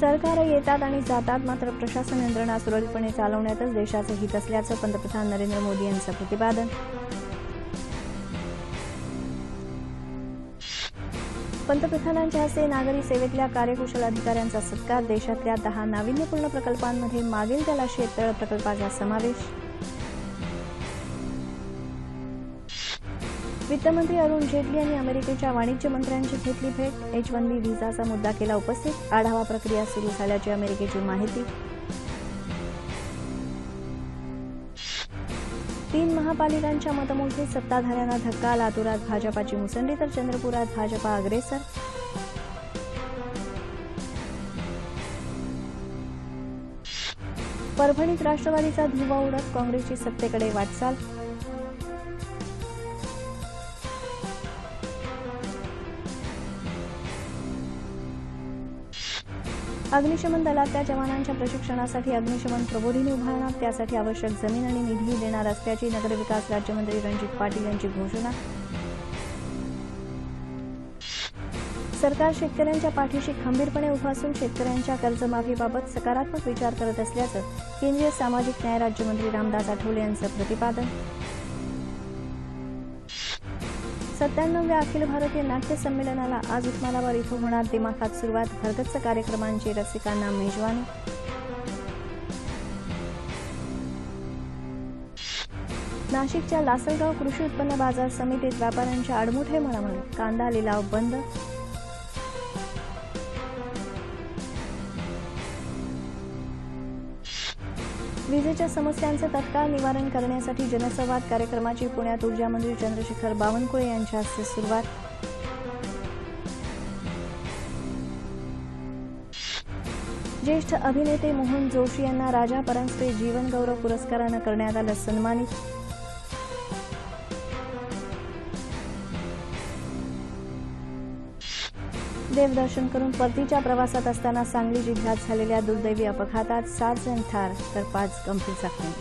सरकार येतात आणि जातात मात्र प्रशासन यंत्रणा सुरळीतपणे चालवण्यातच देशाचं हित असल्याचं पंतप्रधान नरेंद्र मोदी यांचं प्रतिपादन. पंतप्रधानांच्या हस्ते नागरी सेवेतल्या कार्यकुशल अधिकाऱ्यांचा सत्कार देशातल्या दहा नाविन्यपूर्ण प्रकल्पांमध्ये मागील त्याला शेततळ प्रकल्पाचा समावेश वित्तमंत्री अरुण जेटली यांनी अमेरिकेच्या वाणिज्य मंत्र्यांची घेतली भेट. एच वन बी व्हिसाचा मुद्दा केला उपस्थित. आढावा प्रक्रिया सुरू झाल्याची अमेरिकेची माहिती. तीन महापालिकांच्या मतमोजणीत सत्ताधाऱ्यांना धक्का लातूरात भाजपाची मुसंडी तर चंद्रपुरात भाजपा अग्रेसर. परभणीत राष्ट्रवादीचा धुवा उडत काँग्रेसची सत्तेकडे वाटचाल. अग्निशमन दलातल्या जवानांच्या प्रशिक्षणासाठी अग्निशमन प्रबोधिनी उभारणार त्यासाठी आवश्यक जमीन आणि निधी देणार असल्याची नगरविकास राज्यमंत्री रणजित पाटील यांची घोषणा. सरकार शेतकऱ्यांच्या पाठीशी खंबीरपणे उभं असून शेतकऱ्यांच्या कर्जमाफीबाबत सकारात्मक विचार करत असल्याचं केंद्रीय सामाजिक न्याय राज्यमंत्री रामदास आठवले यांचं प्रतिपादन. सत्त्याण्णव्या अखिल भारतीय नाट्य संमेलनाला आज उस्मानाबाद इथं होणार दिमाखात सुरुवात. भरगच्च कार्यक्रमांची रसिकांना मेजवानी. नाशिकच्या लासलगाव कृषी उत्पन्न बाजार समितीत व्यापाऱ्यांच्या अडमुठे म्हणा कांदा लिलाव बंद विजेच्या समस्यांचं तत्काळ निवारण करण्यासाठी जनसंवाद कार्यक्रमाची पुण्यात ऊर्जामंत्री चंद्रशेखर बावनकुळे यांच्या हस्ते सुरुवात. ज्येष्ठ अभिनेते मोहन जोशी यांना राजा परांजपे जीवनगौरव पुरस्कारानं करण्यात आलं सन्मानित. देवदर्शन करून परतीच्या प्रवासात असताना सांगली जिल्ह्यात झालेल्या दुर्दैवी अपघातात सात जण ठार तर पाच गंभीर जखमी.